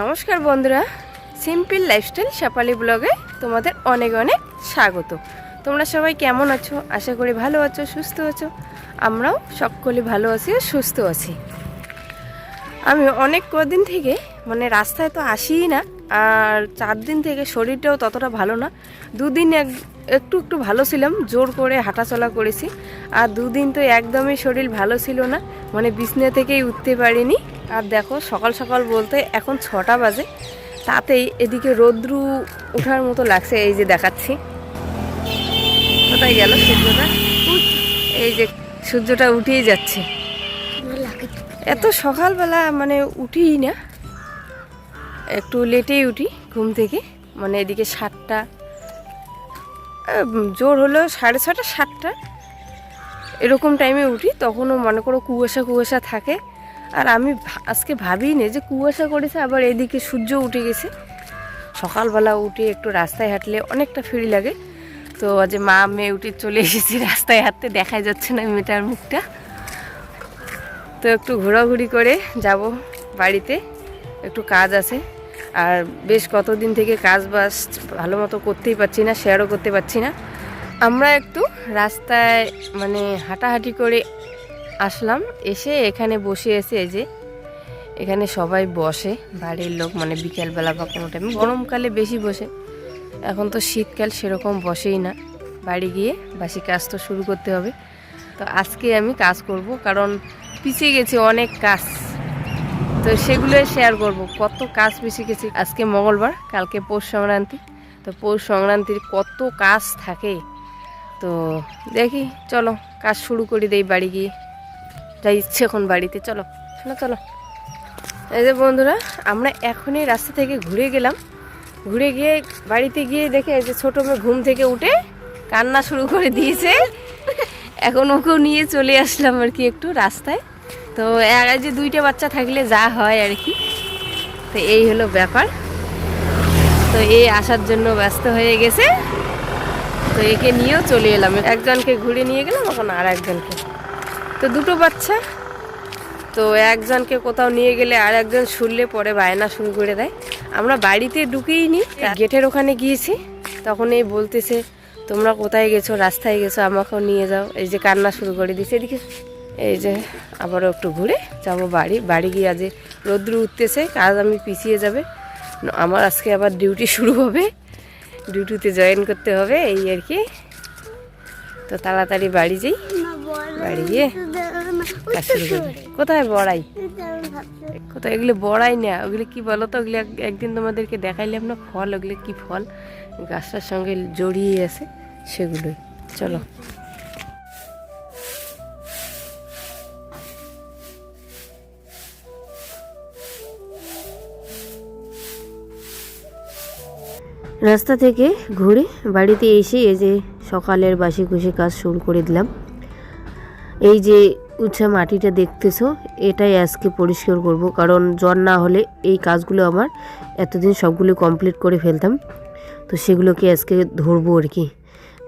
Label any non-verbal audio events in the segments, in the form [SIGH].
নমস্কার বন্ধুরা simple lifestyle সাপালি ব্লগে তোমাদের অনেক অনেক স্বাগত। তোমরা সবাই কেমন আছো? আশা করি ভালো আছো, সুস্থ আছো। আমরাও সকলে ভালো আছি ও সুস্থ আছি। আমি অনেক কদিন থেকে মানে রাস্তায় তো আসিই না, আর চার দিন থেকে শরীরটাও ততটা ভালো না। দুদিন এক, একটু একটু ভালো ছিলাম, জোর করে হাঁটাচলা করেছি। আর দুদিন তো একদমই শরীর ভালো ছিল না মানে বিছনা থেকেই উঠতে পারিনি। আর দেখো, সকাল সকাল বলতে এখন ছটা বাজে। তাতেই এদিকে রোদ্রু ওঠার মতো লাগছে, এই যে দেখাচ্ছি। কোথায় গেল সূর্যটা? এই যে সূর্যটা উঠেই যাচ্ছে। এত সকালবেলা মানে উঠিই না। একটু লেটেই উঠি ঘুম থেকে। মানে এদিকে সাতটা জোর হলো সাড়ে ছটা, সাতটা। এরকম টাইমে উঠি, তখনও মনে করো কুয়াশা কুয়াশা থাকে। আর আমি আজকে ভাবিই নে যে কুয়াশা করেছে, আবার এদিকে সূর্য উঠে গেছে। সকালবেলা উঠে একটু রাস্তায় হাঁটলে অনেকটা ফ্রি লাগে। তো আজ মা, মেয়ে উঠে চলে এসেছি [LAUGHS] রাস্তায় হাঁটতে, দেখাই যাচ্ছে না মেয়েটার মুখটা। তো একটু ঘোরাঘুরি করে যাব বাড়িতে, একটু কাজ আছে। আর বেশ কতদিন থেকে কাজ বাস ভালো মতো করতেই পারছি না শেয়ারও করতে পারছি না। আমরা একটু রাস্তায় মানে হাঁটাহাঁটি করে আসলাম, এসে এখানে বসে এসে যে এখানে সবাই বসে, বাড়ির লোক মানে বিকেলবেলা বা কোনো টাইম গরমকালে বেশি বসে। এখন তো শীতকাল, সেরকম বসেই না। বাড়ি গিয়ে বাসি কাজ তো শুরু করতে হবে। তো আজকে আমি কাজ করব, কারণ পিছিয়ে গেছে অনেক কাজ। তো সেগুলো শেয়ার করব, কত কাজ পিছিয়ে গেছে। আজকে মঙ্গলবার, কালকে পৌষ সংক্রান্তি। তো পৌষ সংক্রান্তির কত কাজ থাকে। তো দেখি, চলো, কাজ শুরু করে দেই বাড়ি গিয়ে। যা ইচ্ছে এখন বাড়িতে, চলো, শোনো, চলো। এই যে বন্ধুরা, আমরা এখনই রাস্তা থেকে ঘুরে গেলাম। ঘুরে গিয়ে বাড়িতে গিয়ে দেখে যে ছোটো মেয়ে ঘুম থেকে উঠে কান্না শুরু করে দিয়েছে। এখন ওকেও নিয়ে চলে আসলাম আর কি একটু রাস্তায়। তো এক যে দুইটা বাচ্চা থাকলে যা হয় আর কি। তো এই হলো ব্যাপার। তো এই আসার জন্য ব্যস্ত হয়ে গেছে। তো একে নিয়েও চলে এলাম। একজনকে ঘুরে নিয়ে গেলাম, এখন আর একজনকে। তো দুটো বাচ্চা। তো একজনকে কোথাও নিয়ে গেলে আর একজন শুনলে পরে বায়না শুরু করে দেয়। আমরা বাড়িতে ঢুকেই নি গেটের ওখানে গিয়েছি। তখন এই বলতেছে, তোমরা কোথায় গেছো? রাস্তায় গেছো? আমাকেও নিয়ে যাও। এই যে কান্না শুরু করে দিছে। এদিকে এই যে আবারও একটু ঘুরে যাব বাড়ি। বাড়ি গিয়ে আজ রৌদ্র উঠতেছে কাজ আমি পিছিয়ে যাবে। আমার আজকে আবার ডিউটি শুরু হবে। ডিউটিতে জয়েন করতে হবে, এই আর কি। তো তাড়াতাড়ি বাড়ি যাই। কোথায় বড়াই? কোথায়? এগুলো বড়াই না, ওগুলো কি বলো তো ওগুলো একদিন তোমাদেরকে দেখাইলাম না, ফল, ওগুলো কি ফল? গাছটার সঙ্গে জড়িয়ে আছে সেগুলোই। চলো। রাস্তা থেকে ঘুরে বাড়িতে এসে এই যে সকালের বাসি খুশি কাজ শুরু করে দিলাম। এই যে উচ্ছা মাটিটা দেখতেছো, এটাই আজকে পরিষ্কার করব। কারণ জ্বর না হলে এই কাজগুলো আমার এতদিন সবগুলো কমপ্লিট করে ফেলতাম। তো সেগুলোকে আজকে ধরবো আর কি।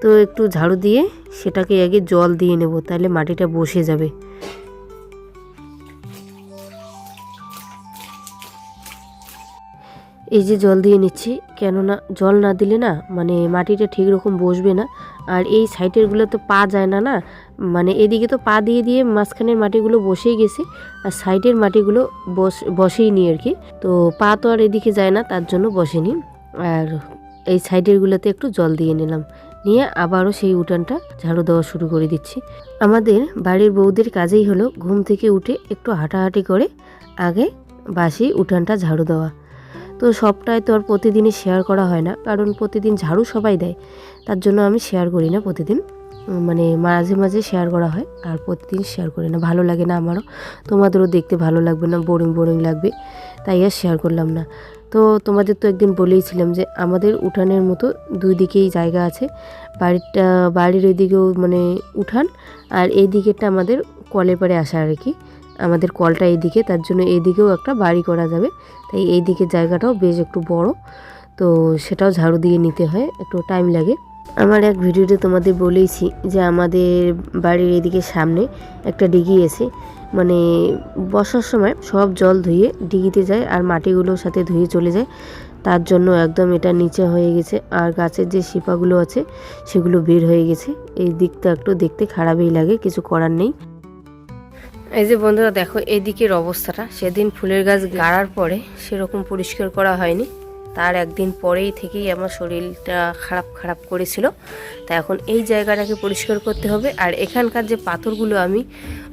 তো একটু ঝাড়ু দিয়ে সেটাকে আগে জল দিয়ে নেব, তাহলে মাটিটা বসে যাবে। এই যে জল দিয়ে নিচ্ছি, কেননা জল না দিলে না মানে মাটিটা ঠিক রকম বসবে না। আর এই সাইডেরগুলো তো পা যায় না না মানে এদিকে তো পা দিয়ে দিয়ে মাঝখানের মাটিগুলো বসেই গেছে, আর সাইডের মাটিগুলো বস বসেই নি আর কি। তো পা তো আর এদিকে যায় না, তার জন্য বসেনি। আর এই সাইডেরগুলোতে একটু জল দিয়ে নিলাম। নিয়ে আবারও সেই উঠানটা ঝাড়ু দেওয়া শুরু করে দিচ্ছি। আমাদের বাড়ির বউদের কাজেই হলো ঘুম থেকে উঠে একটু হাঁটাহাঁটি করে আগে বাসি উঠানটা ঝাড়ু দেওয়া। তো সবটাই তো আর প্রতিদিনই শেয়ার করা হয় না, কারণ প্রতিদিন ঝাড়ু সবাই দেয়। তার জন্য আমি শেয়ার করি না প্রতিদিন। মানে মাঝে মাঝে শেয়ার করা হয় আর প্রতিদিন শেয়ার করি না। ভালো লাগে না আমারও। তোমাদেরও দেখতে ভালো লাগবে না বোরিং বোরিং লাগবে। তাই আর শেয়ার করলাম না। তো তোমাদের তো একদিন বলেইছিলাম যে আমাদের উঠানের মতো দুই দিকেই জায়গা আছে। বাড়িটা, বাড়ির ওইদিকেও মানে উঠান আর এই দিকেরটা আমাদের কলের পাড়ে আসা আর কি। আমাদের কলটা এইদিকে, তার জন্য এইদিকেও একটা বাড়ি করা যাবে। তাই এই দিকের জায়গাটাও বেশ একটু বড়। তো সেটাও ঝাড়ু দিয়ে নিতে হয়, একটু টাইম লাগে। আমার এক ভিডিওতে তোমাদের বলেইছি যে আমাদের বাড়ির এদিকে সামনে একটা ডিগি আছে। মানে বর্ষার সময় সব জল ধুয়ে ডিগিতে যায় আর মাটিগুলোর সাথে ধুয়ে চলে যায়। তার জন্য একদম এটা নিচে হয়ে গেছে আর গাছের যে শিপাগুলো আছে সেগুলো বের হয়ে গেছে। এই দিকটা একটু দেখতে খারাপই লাগে, কিছু করার নেই। এই যে বন্ধুরা দেখো এই দিকের অবস্থাটা। সেদিন ফুলের গাছ গাড়ার পরে সেরকম পরিষ্কার করা হয়নি। তার একদিন পরেই থেকেই আমার শরীরটা খারাপ খারাপ করেছিল। তা এখন এই জায়গাটাকে পরিষ্কার করতে হবে। আর এখানকার যে পাথরগুলো আমি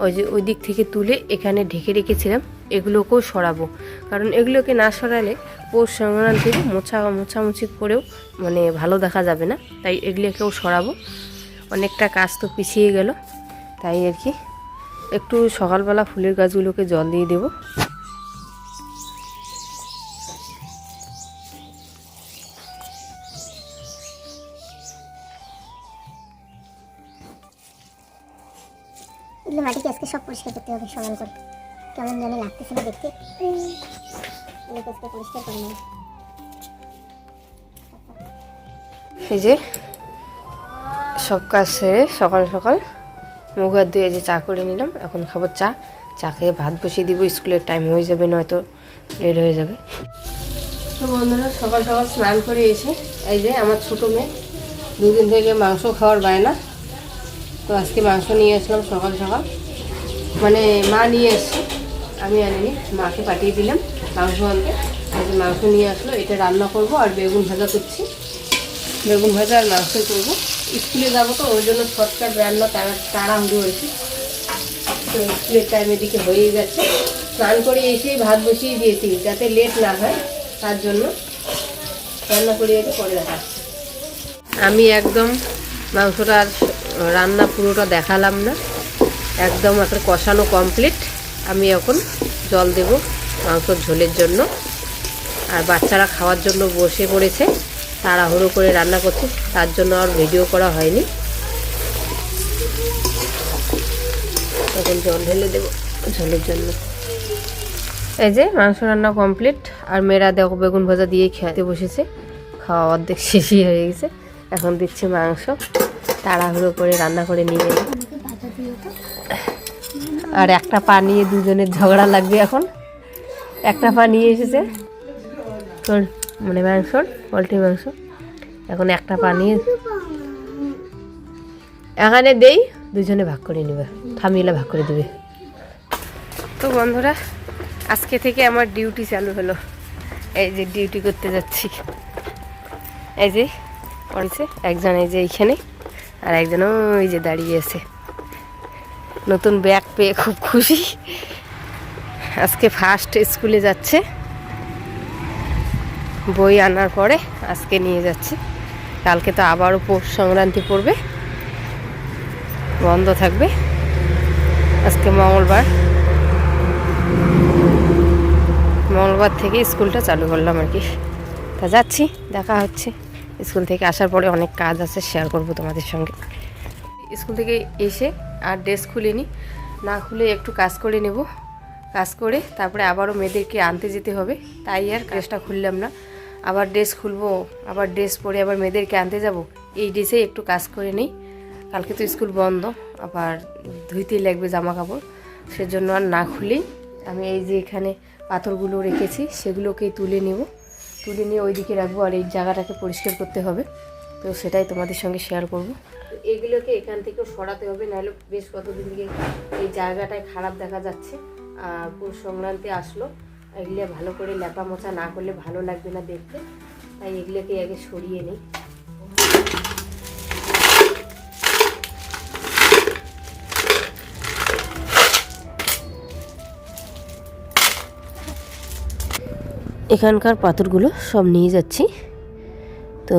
ওই যে ওই দিক থেকে তুলে এখানে ঢেকে রেখেছিলাম, এগুলোকেও সরাবো। কারণ এগুলোকে না সরালে পৌষ সংক্রান্তিতে মোছা মোছামুছি করেও মানে ভালো দেখা যাবে না। তাই এগুলোকেও সরাবো। অনেকটা কাজ তো পিছিয়ে গেল। তাই আর কি, একটু সকালবেলা ফুলের গাছগুলোকে জল দিয়ে দেবো। করতে সমান করে কেমন জানি লাগতেছে না দেখতে। এই যে, সব কাজ সেরে সকাল সকাল মুখ হাত ধুয়ে যে চা করে নিলাম। এখন খাব চা। চা খেয়ে ভাত বসিয়ে দিব, স্কুলের টাইম হয়ে যাবে, নয়তো লেট হয়ে যাবে। তো বন্ধুরা, সকাল সকাল স্নান করে এসে এই যে আমার ছোটো মেয়ে দুদিন থেকে মাংস খাওয়ার বায়না তো আজকে মাংস নিয়ে আসলাম সকাল সকাল। মানে মা নিয়ে এসছে। আমি আনিনি মাকে পাঠিয়ে দিলাম মাংস আনতে। মাংস নিয়ে আসলো, এটা রান্না করব আর বেগুন ভাজা করছি। বেগুন ভাজা আর মাংস করব। স্কুলে যাব তো, ওই জন্য শর্টকাট রান্না তারা তাড়াহুড়ো হয়েছে। তো স্কুলের টাইম এদিকে হয়েই গেছে। স্নান করে এসেই ভাত বসিয়ে দিয়েছি, যাতে লেট না হয়, তার জন্য রান্না করে এসে পরে দেখা আমি একদম মাংসটা রান্না পুরোটা দেখালাম না। একদম একটা কষানো কমপ্লিট আমি এখন জল দেব মাংসর ঝোলের জন্য। আর বাচ্চারা খাওয়ার জন্য বসে পড়েছে, তাড়াহুড়ো করে রান্না করছে, তার জন্য আর ভিডিও করা হয়নি। এখন জল ঢেলে দেবো ঝোলের জন্য। এই যে মাংস রান্না কমপ্লিট আর মেয়েরা দেখো বেগুন ভাজা দিয়ে খেতে বসেছে। খাওয়া অর্ধেক শেষই হয়ে গেছে। এখন দিচ্ছে মাংস। তাড়াহুড়ো করে রান্না করে নিয়ে তো আর একটা পা নিয়ে দুজনের ঝগড়া লাগবে এখন। একটা পা নিয়ে এসেছে। তোর মানে মাংসর পোলট্রি মাংস। এখন একটা পা নিয়ে এখানে দেই, দুজনে ভাগ করে নেবে। থামিলে ভাগ করে দেবে। তো বন্ধুরা, আজকে থেকে আমার ডিউটি চালু হলো। এই যে ডিউটি করতে যাচ্ছি। এই যে, পড়েছে, একজন এই যে এইখানে, আর একজন ওই যে দাঁড়িয়ে আছে। নতুন ব্যাগ পেয়ে খুব খুশি। আজকে ফার্স্ট স্কুলে যাচ্ছে। বই আনার পরে আজকে নিয়ে যাচ্ছে। কালকে তো আবারও পৌষ সংক্রান্তি পড়বে। বন্ধ থাকবে। আজকে মঙ্গলবার। মঙ্গলবার থেকে স্কুলটা চালু করলাম আর কি। তা যাচ্ছি, দেখা হচ্ছে। স্কুল থেকে আসার পরে অনেক কাজ আছে শেয়ার করব তোমাদের সঙ্গে। স্কুল থেকে এসে আর ড্রেস খুলে নিই না খুলে একটু কাজ করে নেব। কাজ করে তারপরে আবারও মেয়েদেরকে আনতে যেতে হবে। তাই আর ড্রেসটা খুললাম না। আবার ড্রেস খুলবো, আবার ড্রেস পরে আবার মেয়েদেরকে আনতে যাব। এই ড্রেসে একটু কাজ করে নিই। কালকে তো স্কুল বন্ধ, আবার ধুইতেই লাগবে জামা কাপড় সেজন্য আর না খুলেই আমি এই যে এখানে পাথরগুলো রেখেছি, সেগুলোকেই তুলে নেব। তুলে নিয়ে ওইদিকে রাখব আর এই জায়গাটাকে পরিষ্কার করতে হবে। তো সেটাই তোমাদের সঙ্গে শেয়ার করব। এগুলোকে এখান থেকেও সরাতে হবে, নাহলে বেশ কতদিন থেকে এই জায়গাটায় খারাপ দেখা যাচ্ছে। পৌষ সংক্রান্তি আসলো, এগুলো ভালো করে লেপা মোছা না করলে ভালো লাগবে না দেখতে। তাই এগুলোকে আগে সরিয়ে নিই। এখানকার পাথরগুলো সব নিয়ে যাচ্ছি। তো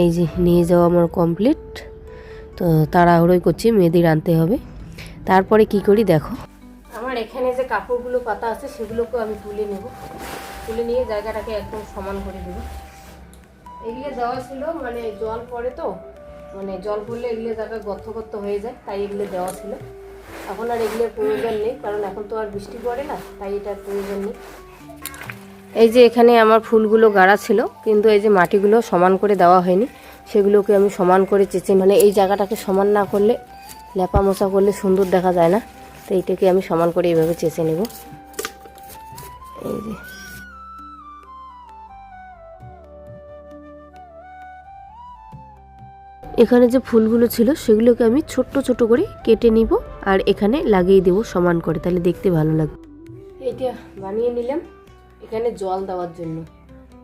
এই যে নিয়ে যাওয়া আমার কমপ্লিট তো তাড়াহুড়োই করছি মেয়েদের আনতে হবে। তারপরে কি করি দেখো। আমার এখানে যে কাপড়গুলো পাতা আছে, সেগুলোকেও আমি তুলে নেব। তুলে নিয়ে জায়গাটাকে একদম সমান করে দেবো। এগুলো দেওয়া ছিল মানে জল পড়ে তো মানে জল পড়লে এগুলো জায়গা গর্ত গর্ত হয়ে যায়, তাই এগুলো দেওয়া ছিল। এখন আর এগুলোর প্রয়োজন নেই, কারণ এখন তো আর বৃষ্টি পড়ে না, তাই এটার প্রয়োজন নেই। এই যে এখানে আমার ফুলগুলো গাড়া ছিল, কিন্তু এই যে মাটিগুলো সমান করে দেওয়া হয়নি সেগুলোকে আমি সমান করে চেঁচে মানে এই জায়গাটাকে সমান না করলে ল্যাপা মশা করলে সুন্দর দেখা যায় না। তো এইটাকে আমি সমান করে এইভাবে চেঁচে নেব। এই যে। এখানে যে ফুলগুলো ছিল, সেগুলোকে আমি ছোট্ট ছোট করে কেটে নিব আর এখানে লাগিয়ে দেব সমান করে। তাহলে দেখতে ভালো লাগবে। এটা বানিয়ে নিলাম এখানে জল দেওয়ার জন্য।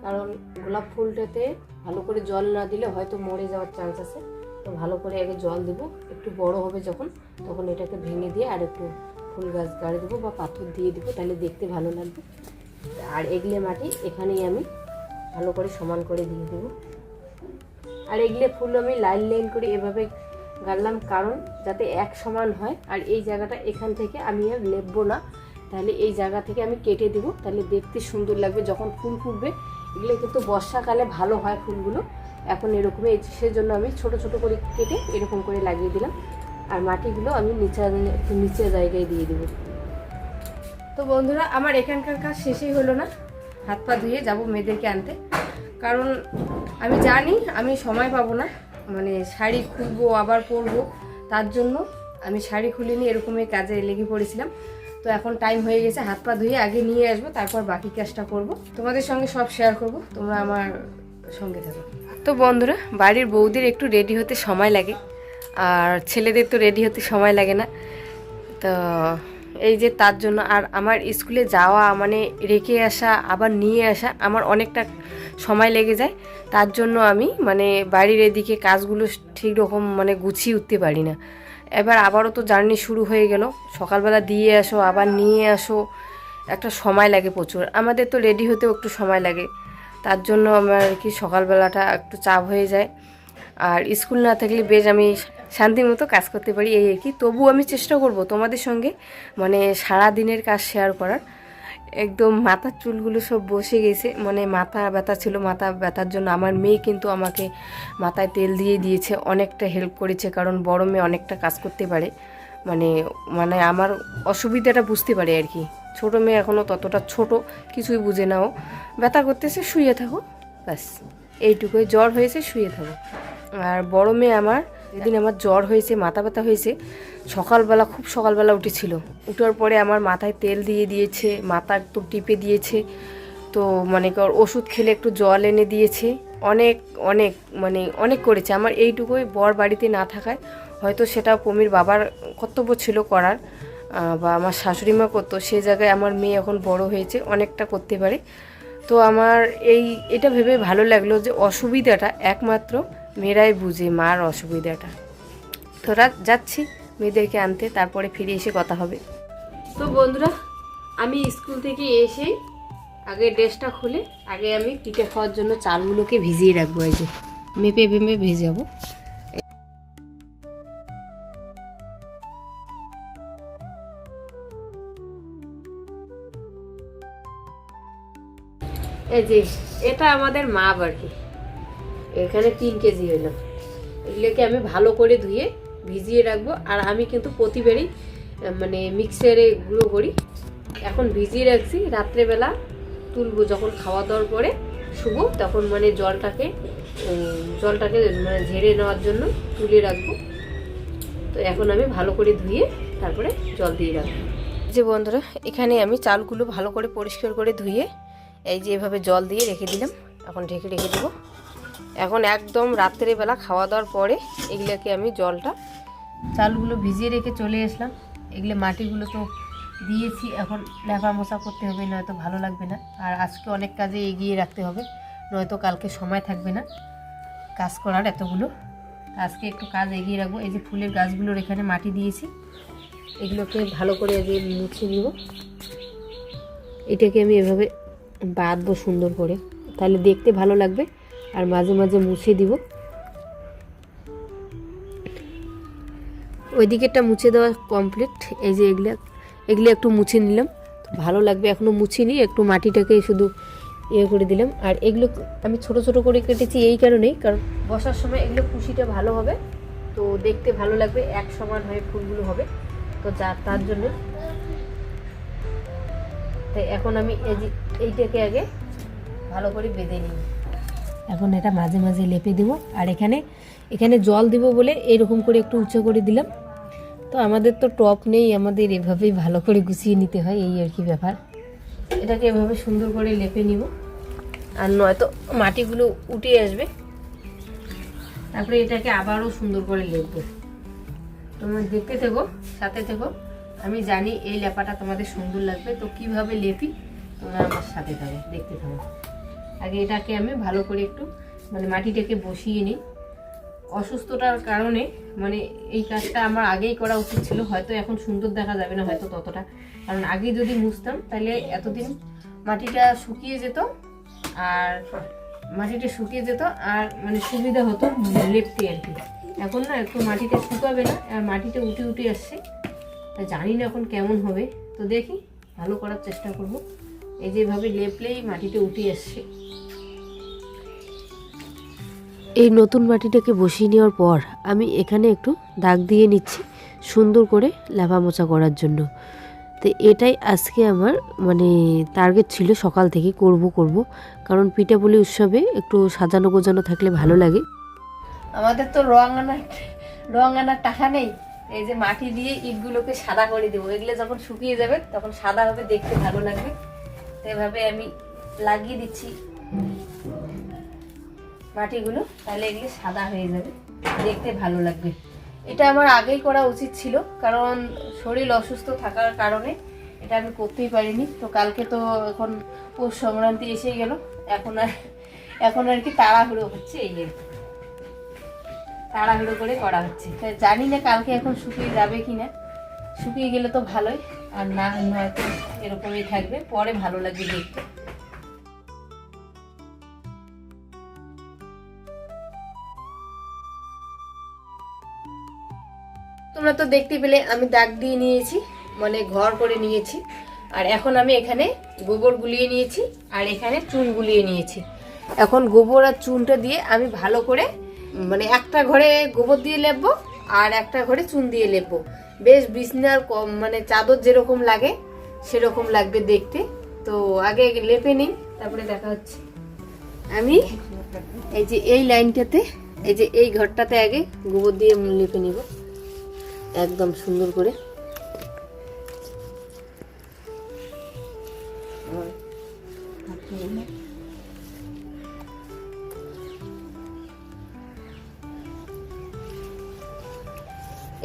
কারণ গোলাপ ফুলটাতে ভালো করে জল না দিলে হয়তো মরে যাওয়ার চান্স আছে। তো ভালো করে আগে জল দেবো। একটু বড় হবে যখন, তখন এটাকে ভেঙে দিয়ে আর একটু ফুল গাছ গাড়ি দেবো বা পাথর দিয়ে দেবো, তাহলে দেখতে ভালো লাগবে। আর এগলে মাটি এখানেই আমি ভালো করে সমান করে দিয়ে দেবো। আর এগলে ফুল আমি লাইন লাইন করে এভাবে গাড়লাম কারণ যাতে এক সমান হয়। আর এই জায়গাটা এখান থেকে আমি আর লেপবো না। তাহলে এই জায়গা থেকে আমি কেটে দেবো। তাহলে দেখতে সুন্দর লাগবে। যখন ফুল ফুটবে এগুলো কিন্তু বর্ষাকালে ভালো হয় ফুলগুলো। এখন এরকমই এই- সেজন্য আমি ছোট ছোট করে কেটে এরকম করে লাগিয়ে দিলাম। আর মাটিগুলো আমি নিচে, একটু নিচে জায়গায় দিয়ে দেবো। তো বন্ধুরা, আমার এখানকার কাজ শেষই হলো না। হাত পা ধুয়ে যাব মেয়েদেরকে আনতে। কারণ আমি জানি আমি সময় পাবো না। মানে শাড়ি খুলবো, আবার পরবো। তার জন্য আমি শাড়ি খুলিনি, এরকমই কাজে লেগে পড়েছিলাম। তো এখন টাইম হয়ে গেছে, হাত পা ধুয়ে আগে নিয়ে আসব, তারপর বাকি কাজটা করব। তোমাদের সঙ্গে সব শেয়ার করব, তোমরা আমার সঙ্গে থাকো। তো বন্ধুরা, বাড়ির বৌদির একটু রেডি হতে সময় লাগে, আর ছেলেদের তো রেডি হতে সময় লাগে না। তো এই যে তার জন্য, আর আমার স্কুলে যাওয়া মানে রেখে আসা, আবার নিয়ে আসা, আমার অনেকটা সময় লেগে যায়। তার জন্য আমি মানে বাড়ির এদিকে কাজগুলো ঠিক রকম মানে গুছিয়ে উঠতে পারি না। এবার আবারও তো জার্নি শুরু হয়ে গেল। সকালবেলা দিয়ে আসো, আবার নিয়ে আসো। একটা সময় লাগে প্রচুর। আমাদের তো রেডি হতেও একটু সময় লাগে। তার জন্য আমার আর কি সকালবেলাটা একটু চাপ হয়ে যায়। আর স্কুল না থাকলে বেশ আমি শান্তি মতো কাজ করতে পারি, এই আর কি। তবু আমি চেষ্টা করব তোমাদের সঙ্গে মানে সারা দিনের কাজ শেয়ার করার। একদম মাথার চুলগুলো সব বসে গেছে। মানে মাথা ব্যথা ছিল, মাথা ব্যথার জন্য আমার মেয়ে কিন্তু আমাকে মাথায় তেল দিয়ে দিয়েছে, অনেকটা হেল্প করেছে, কারণ বড় মেয়ে অনেকটা কাজ করতে পারে। মানে মানে আমার অসুবিধাটা বুঝতে পারে আর কি। ছোটো মেয়ে এখনও ততটা ছোট, কিছুই বুঝে নাও ব্যথা করতেছে, শুয়ে থাকো, ব্যাস। এইটুকুই জ্বর হয়েছে, শুয়ে থাকো। আর বড় মেয়ে আমার যেদিন আমার জ্বর হয়েছে, মাথা ব্যথা হয়েছে। সকালবেলা, খুব সকালবেলা উঠেছিল। উঠার পরে আমার মাথায় তেল দিয়ে দিয়েছে, মাথা একটু টিপে দিয়েছে। তো মানে ওষুধ খেলে একটু জল এনে দিয়েছে। অনেক অনেক মানে অনেক করেছে। আমার এইটুকুই বর বাড়িতে না থাকায় হয়তো সেটা পমির বাবার কর্তব্য ছিল করার বা আমার শাশুড়ি মা করতো। সেই জায়গায় আমার মেয়ে এখন বড় হয়েছে, অনেকটা করতে পারে। তো আমার এই, এটা ভেবে ভালো লাগল যে অসুবিধাটা একমাত্র মেয়েরাই বুঝে মার অসুবিধাটা। তোরা যাচ্ছি মেয়েদেরকে আনতে, তারপরে ফিরে এসে কথা হবে। তো বন্ধুরা, আমি স্কুল থেকে এসে আগে ড্রেসটা খুলে, আগে আমি পিঠে খাওয়ার জন্য চালগুলোকে ভিজিয়ে রাখব এই যে, মেপে মেপে ভেজাবো। এই যে, এটা আমাদের মা বাড়ি। এখানে তিন কেজি হলো। এগুলোকে আমি ভালো করে ধুয়ে ভিজিয়ে রাখব। আর আমি কিন্তু প্রতিবারই মানে মিক্সারে গুঁড়ো করি। এখন ভিজিয়ে রাখছি। রাত্রেবেলা তুলবো যখন খাওয়া দাওয়ার পরে শুভ তখন মানে জলটাকে জলটাকে মানে ঝেড়ে নেওয়ার জন্য তুলে রাখব। তো এখন আমি ভালো করে ধুয়ে তারপরে জল দিয়ে রাখব। যে বন্ধুরা, এখানে আমি চালগুলো ভালো করে পরিষ্কার করে ধুয়ে, এই যে এভাবে জল দিয়ে রেখে দিলাম। এখন ঢেকে রেখে দেবো। এখন একদম রাত্রেবেলা খাওয়া দাওয়ার পরে এগুলোকে আমি জলটা চালগুলো ভিজিয়ে রেখে চলে আসলাম। এগুলো মাটিগুলো তো দিয়েছি, এখন লেপা মশা করতে হবে, নয়তো ভালো লাগবে না। আর আজকে অনেক কাজে এগিয়ে রাখতে হবে, নয়তো কালকে সময় থাকবে না কাজ করার এতগুলো। আজকে একটু কাজ এগিয়ে রাখব। এই যে ফুলের গাছগুলোর এখানে মাটি দিয়েছি, এগুলোকে ভালো করে আগে মুছে নিব। এটাকে আমি এভাবে বাঁধবো সুন্দর করে, তাহলে দেখতে ভালো লাগবে। আর মাঝে মাঝে মুছে দিব। ওই দিকেরটা মুছে দেওয়া কমপ্লিট এই যে এগুলো এগুলো একটু মুছে নিলাম। ভালো লাগবে এখনও মুছিনি, একটু মাটিটাকে শুধু ইয়ে করে দিলাম। আর এগুলো আমি ছোট ছোট করে কেটেছি এই কারণেই, কারণ বসার সময় এগুলো খুশিটা ভালো হবে। তো দেখতে ভালো লাগবে, এক সমান হয়ে ফুলগুলো হবে। তো যা, তার জন্য। তাই এখন আমি এই যে, এইটাকে আগে ভালো করে বেঁধে নিই। এখন এটা মাঝে মাঝে লেপে দেবো। আর এখানে এখানে জল দিব বলে এরকম করে একটু উঁচু করে দিলাম। তো আমাদের তো টপ নেই, আমাদের এভাবেই ভালো করে গুছিয়ে নিতে হয়, এই আর কি ব্যাপার। এটাকে এভাবে সুন্দর করে লেপে নিব। আর নয়তো মাটিগুলো উঠে আসবে। তারপরে এটাকে আবারও সুন্দর করে লেপবো। তোমরা দেখতে থেকো, সাথে থেকো। আমি জানি এই লেপাটা তোমাদের সুন্দর লাগবে। তো কীভাবে লেপি, তোমরা আমার সাথে থাকো, দেখতে থাকো। আগে এটাকে আমি ভালো করে একটু মানে মাটিটাকে বসিয়ে নিই। অসুস্থতার কারণে মানে এই কাজটা আমার আগেই করা উচিত ছিল, হয়তো এখন সুন্দর দেখা যাবে না হয়তো ততটা। কারণ আগে যদি মুছতাম, তাহলে এতদিন মাটিটা শুকিয়ে যেত আর মাটিটা শুকিয়ে যেত আর মানে সুবিধা হতো লেপতে আর কি। এখন না একটু মাটিটা শুকাবে না, আর মাটিটা উঠে উঠে আসছে। তা জানি না এখন কেমন হবে। তো দেখি, ভালো করার চেষ্টা করব। এই যেভাবে লেপলেই মাটিটা উঠে আসছে। এই নতুন মাটিটাকে বসিয়ে নেওয়ার পর আমি এখানে একটু দাগ দিয়ে নিচ্ছি সুন্দর করে লেপা মোচা করার জন্য। তো এটাই আজকে আমার মানে টার্গেট ছিল সকাল থেকে করব করব। কারণ পিঠাপুলি উৎসবে একটু সাজানো গোজানো থাকলে ভালো লাগে। আমাদের তো রং আনার রং আনার টাকা নেই। এই যে মাটি দিয়ে ইটগুলোকে সাদা করে দেবো। এগুলো যখন শুকিয়ে যাবে তখন সাদা হবে, দেখতে ভালো লাগবে। তো এভাবে আমি লাগিয়ে দিচ্ছি। মাটিগুলো তাহলে এগুলো সাদা হয়ে যাবে। দেখতে ভালো লাগবে। এটা আমার আগেই করা উচিত ছিল, কারণ শরীর অসুস্থ থাকার কারণে এটা আমি করতেই পারিনি। তো কালকে তো এখন পৌষ সংক্রান্তি এসে গেল, এখন আর এখন আর কি তাড়াহুড়ো হচ্ছে এই তাড়াহুড়ো করে করা হচ্ছে। জানি না কালকে এখন শুকিয়ে যাবে কি না। শুকিয়ে গেলে তো ভালোই, আর না এরকমই থাকবে, পরে ভালো লাগবে দেখতে। তোমরা তো দেখতে পেলে, আমি দাগ দিয়ে নিয়েছি মানে ঘর করে নিয়েছি। আর এখন আমি এখানে গোবর গুলিয়ে নিয়েছি, আর এখানে চুন গুলিয়ে নিয়েছি। এখন গোবর আর চুনটা দিয়ে আমি ভালো করে মানে একটা ঘরে গোবর দিয়ে লেপবো, আর একটা ঘরে চুন দিয়ে লেপবো। বেশ বিছনার কম মানে চাদর যেরকম লাগে, সেরকম লাগবে দেখতে। তো আগে লেপে নিই, তারপরে দেখা হচ্ছে। আমি এই যে এই লাইনটাতে, এই যে এই ঘরটাতে আগে গোবর দিয়ে লেপে নিব। একদম সুন্দর করে।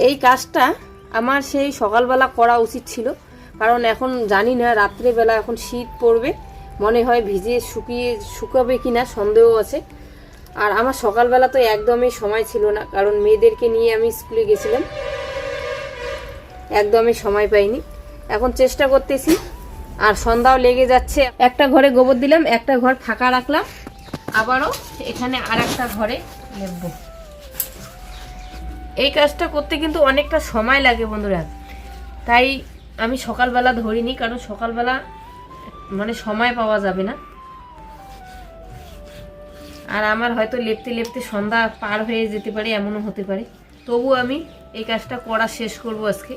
এই কাজটা আমার সেই সকালবেলা করা উচিত ছিল, কারণ এখন জানি না রাত্রেবেলা এখন শীত পড়বে, মনে হয় ভিজে শুকিয়ে শুকাবে কি না সন্দেহ আছে। আর আমার সকালবেলা তো একদমই সময় ছিল না, কারণ মেয়েদেরকে নিয়ে আমি স্কুলে গেছিলাম। একদমই সময় পাইনি। এখন চেষ্টা করতেছি, আর সন্ধ্যাও লেগে যাচ্ছে। একটা ঘরে গোবর দিলাম, একটা ঘর ফাঁকা রাখলাম। আবারও এখানে আর একটা ঘরে লেপবো। এই কাজটা করতে কিন্তু অনেকটা সময় লাগে বন্ধুরা। তাই আমি সকালবেলা ধরিনি, কারণ সকালবেলা মানে সময় পাওয়া যাবে না। আর আমার হয়তো লেপতে লেপতে সন্ধ্যা পার হয়ে যেতে পারে, এমনও হতে পারে। তবু আমি এই কাজটা করা শেষ করব আজকে।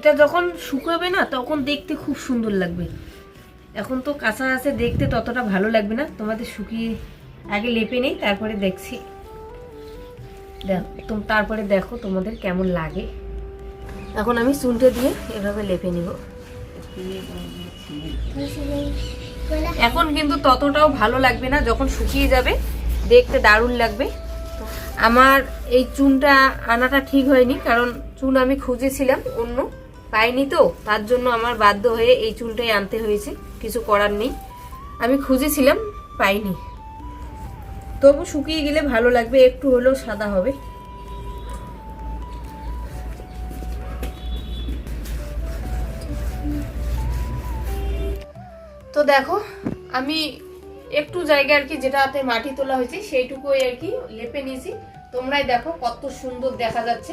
এটা যখন শুকাবে না, তখন দেখতে খুব সুন্দর লাগবে। এখন তো কাঁচা আছে, দেখতে ততটা ভালো লাগবে না। তোমাদের শুকিয়ে আগে লেপে নেই, তারপরে দেখছি। দেখো তারপরে দেখো তোমাদের কেমন লাগে। এখন আমি চুলটা দিয়ে এভাবে লেপে নিব। এখন কিন্তু ততটাও ভালো লাগবে না, যখন শুকিয়ে যাবে, দেখতে দারুণ লাগবে। আমার এই চুনটা আনাটা ঠিক হয়নি, কারণ চুন আমি খুঁজেছিলাম অন্য। পাইনি তো, তার জন্য আমার বাধ্য হয়ে এই চুনটাই আনতে হয়েছে, কিছু করার নেই। আমি খুঁজেছিলাম, পাইনি। তবু শুকিয়ে গেলে ভালো লাগবে, একটু হলেও সাদা হবে। তো দেখো, আমি একটু জায়গা আর কি যেটাতে মাটি তোলা হয়েছে, সেইটুকুই আর কি লেপে নিয়েছি। তোমরাই দেখো কত সুন্দর দেখা যাচ্ছে।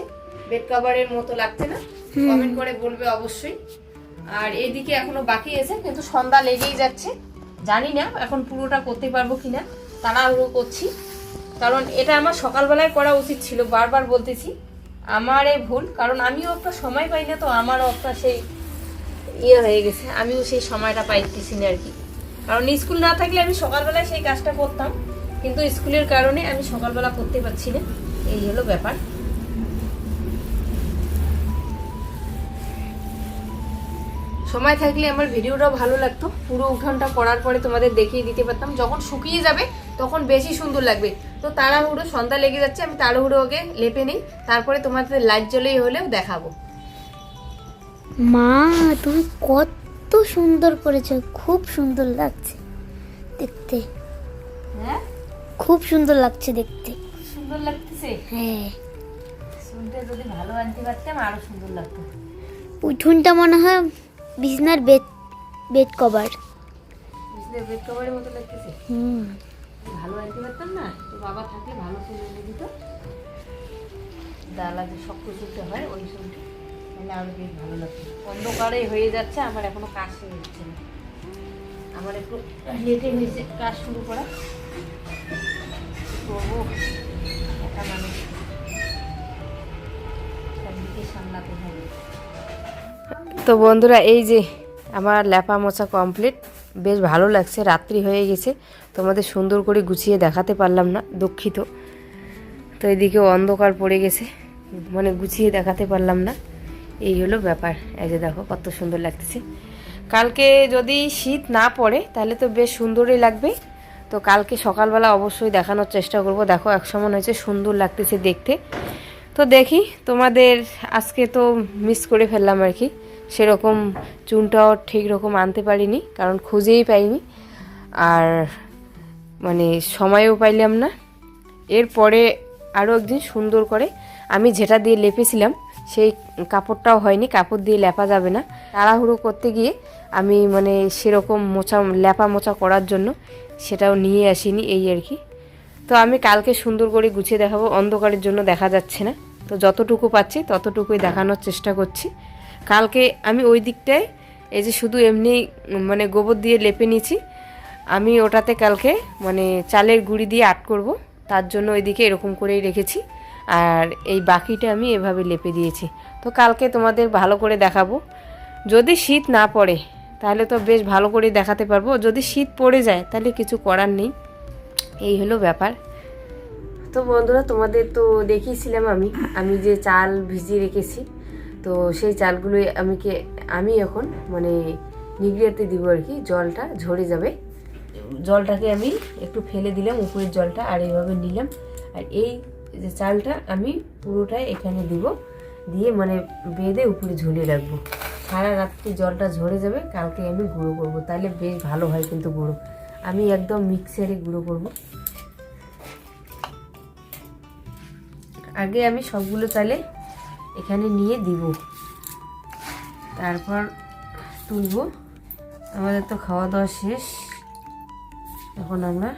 বেড কাভারের মতো লাগছে না। কমেন্ট করে বলবে অবশ্যই। আর এইদিকে এখনও বাকি আছে কিন্তু সন্ধ্যা লেগেই যাচ্ছে। জানি না এখন পুরোটা করতে পারব কিনা তাড়াহুড়ো করছি। কারণ এটা আমার সকালবেলায় করা উচিত ছিল বারবার বলতেছি। আমারে ভুল কারণ আমিও একটা সময় পাই না তো আমারও একটা সেই ইয়ে হয়ে গেছে আমিও সেই সময়টা পাইতেছি না আর কি। কারণ স্কুল না থাকলে আমি সকালবেলায় সেই কাজটা করতাম কিন্তু স্কুলের কারণে আমি সকালবেলা করতে পারছি না। এই হলো ব্যাপার। সময় থাকলে আমার ভিডিওটাও ভালো লাগতো। পুরো উঠানটা করার পরে তোমাদের দেখিয়ে দিতে পারতাম। যখন শুকিয়ে যাবে তখন বেশি সুন্দর লাগবে। তো তাড়াহুড়ো সন্ধ্যা লেগে যাচ্ছে আমি তাড়াহুড়ো ওকে লেপে নিই। তারপরে তোমাদের লাইট জ্বলেই হলেও দেখাবো। মা তুমি কত সুন্দর করেছ। খুব সুন্দর লাগছে দেখতে। হ্যাঁ? খুব সুন্দর লাগছে দেখতে। সুন্দর লাগতেছে? হ্যাঁ। শুনতে যদি ভালো আনতে পারতাম আরও সুন্দর লাগতো। উঠোনটা মনে হয় বিছনার বেড বেড কভার বুঝলে বেড কভারের মতো লাগতেছে? হুম। ভালো আনতে পারতাম না? তো বাবা থাকলে ভালো ফুল এনে দিত। ডালা যে শক্ত চুলতে হয় ওই চুলটা তাহলে আরও বেশ ভালো লাগতো। অন্ধকারে হয়ে যাচ্ছে আমার এখনও কাজ শুরু হচ্ছে না। আমার একটু লেটে হয়েছে কাজ শুরু করা। করব একা মানুষ। সবদিকে সামলাতে হবে। তো বন্ধুরা, এই যে আমার ল্যাপা মোছা কমপ্লিট বেশ ভালো লাগছে, রাত্রি হয়ে গেছে। তোমাদের সুন্দর করে গুছিয়ে দেখাতে পারলাম না, দুঃখিত। তো এদিকে অন্ধকার পড়ে গেছে মানে গুছিয়ে দেখাতে পারলাম না। এই হলো ব্যাপার। এই যে দেখো, কত সুন্দর লাগতেছে। কালকে যদি শীত না পড়ে, তাহলে তো বেশ সুন্দরই লাগবে। তো কালকে সকালবেলা অবশ্যই দেখানোর চেষ্টা করব। দেখো এক সময় হয়েছে সুন্দর লাগতেছে দেখতে। তো দেখি, তোমাদের আজকে তো মিস করে ফেললাম আর কি। সেরকম চুনটাও ঠিক রকম আনতে পারিনি, কারণ খুঁজেই পাইনি। আর মানে সময়ও পাইলাম না। এরপরে আরও একদিন সুন্দর করে, আমি যেটা দিয়ে লেপেছিলাম, সেই কাপড়টাও হয়নি, কাপড় দিয়ে লেপা যাবে না। তাড়াহুড়ো করতে গিয়ে আমি মানে সেরকম মোচা লেপা মোচা করার জন্য সেটাও নিয়ে আসিনি, এই আর কি। তো আমি কালকে সুন্দর করে গুছিয়ে দেখাবো, অন্ধকারের জন্য দেখা যাচ্ছে না। তো যতটুকু পাচ্ছি, ততটুকুই দেখানোর চেষ্টা করছি। কালকে আমি ওই দিকটায়, এই যে শুধু এমনি মানে গোবর দিয়ে লেপে নিয়েছি, আমি ওটাতে কালকে মানে চালের গুঁড়ি দিয়ে আট করব, তার জন্য ওইদিকে এরকম করেই রেখেছি। আর এই বাকিটা আমি এভাবে লেপে দিয়েছি। তো কালকে তোমাদের ভালো করে দেখাবো। যদি শীত না পড়ে, তাহলে তো বেশ ভালো করে দেখাতে পারব। যদি শীত পড়ে যায়, তাহলে কিছু করার নেই। এই হলো ব্যাপার। তো বন্ধুরা, তোমাদের তো দেখিয়েছিলাম আমি। আমি যে চাল ভিজিয়ে রেখেছি, তো সেই চালগুলো আমি কে আমি এখন মানে নিগড়িয়াতে দিব আর কি। জলটা ঝরে যাবে। জলটাকে আমি একটু ফেলে দিলাম, উপরের জলটা, আর এইভাবে নিলাম। আর এই যে চালটা আমি পুরোটাই এখানে দিব। দিয়ে মানে বেঁধে উপরে ঝুলিয়ে রাখব। সারা রাত্রি জলটা ঝরে যাবে, কালকে আমি গুঁড়ো করব। তাহলে বেশ ভালো হয় কিন্তু গুঁড়ো। আমি একদম মিক্সারে গুঁড়ো করব। আগে আমি সবগুলো চালে এখানে নিয়ে দিব। তারপর তুলব। আমাদের তো খাওয়া দাওয়া শেষ। এখন আমরা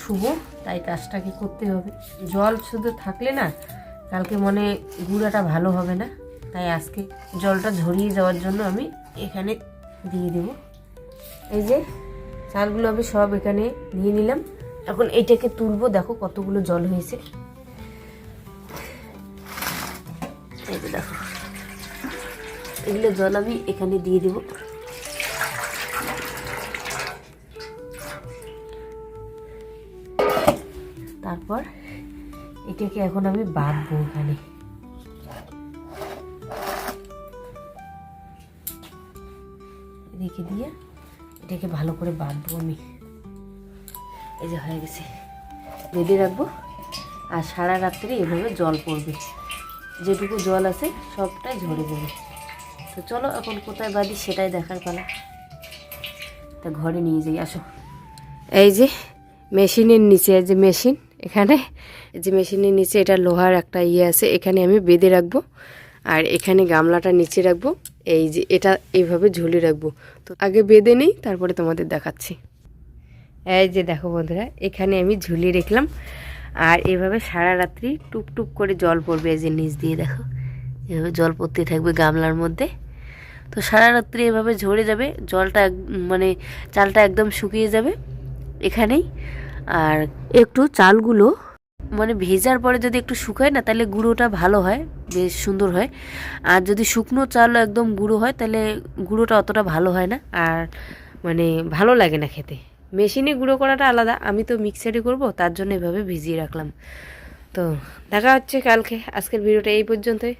শুভ তাই কাজটাকে করতে হবে। জল শুধু থাকলে না কালকে মনে গুঁড়াটা ভালো হবে না। তাই আজকে জলটা ঝরিয়ে যাওয়ার জন্য আমি এখানে দিয়ে দেব। এই যে চালগুলো আমি সব এখানে নিয়ে নিলাম। এখন এইটাকে তুলবো। দেখো কতগুলো জল হয়েছে। দেখো। এগুলো জল আমি এখানে দিয়ে দেব। তারপর এটাকে এখন আমি বাঁধবো এখানে। রেখে দিয়ে এটাকে ভালো করে বাঁধবো আমি। এই যে হয়ে গেছে। বেঁধে রাখব। আর সারা রাত্রি এভাবে জল পড়বে। যেটুকু জল আছে সবটাই ঝরে যাবে তো চলো এখন কোথায় বাঁধি সেটাই দেখার পালা। তা ঘরে নিয়ে যাই আসো। এই যে মেশিনের নিচে এই যে মেশিন এখানে। এই যে মেশিনের নিচে এটা লোহার একটা ইয়ে আছে এখানে আমি বেঁধে রাখব। আর এখানে গামলাটা নিচে রাখব। এই যে এটা এইভাবে ঝুলে রাখব। তো আগে বেঁধে নেই তারপরে তোমাদের দেখাচ্ছি। এই যে দেখো বন্ধুরা এখানে আমি ঝুলিয়ে রাখলাম। আর এভাবে সারা রাত্রি টুপ টুপ করে জল পড়বে এই যে নিচ দিয়ে দেখো। এভাবে জল পড়তে থাকবে গামলার মধ্যে। তো সারা রাত্রি এভাবে ঝরে যাবে, জলটা মানে চালটা একদম শুকিয়ে যাবে এখানেই। আর একটু চালগুলো মানে ভেজার পরে যদি একটু শুকায় না, তাহলে গুঁড়োটা ভালো হয়, বেশ সুন্দর হয়। আর যদি শুকনো চাল একদম গুঁড়ো হয়, তাহলে গুঁড়োটা অতটা ভালো হয় না। আর মানে ভালো লাগে না খেতে। মেশিনে গুঁড়ো করাটা আলাদা, আমি তো মিক্সারে করব, তার জন্য এভাবে ভিজিয়ে রাখলাম। তো দেখা হচ্ছে কালকে, আজকের ভিডিওটা এই পর্যন্তই।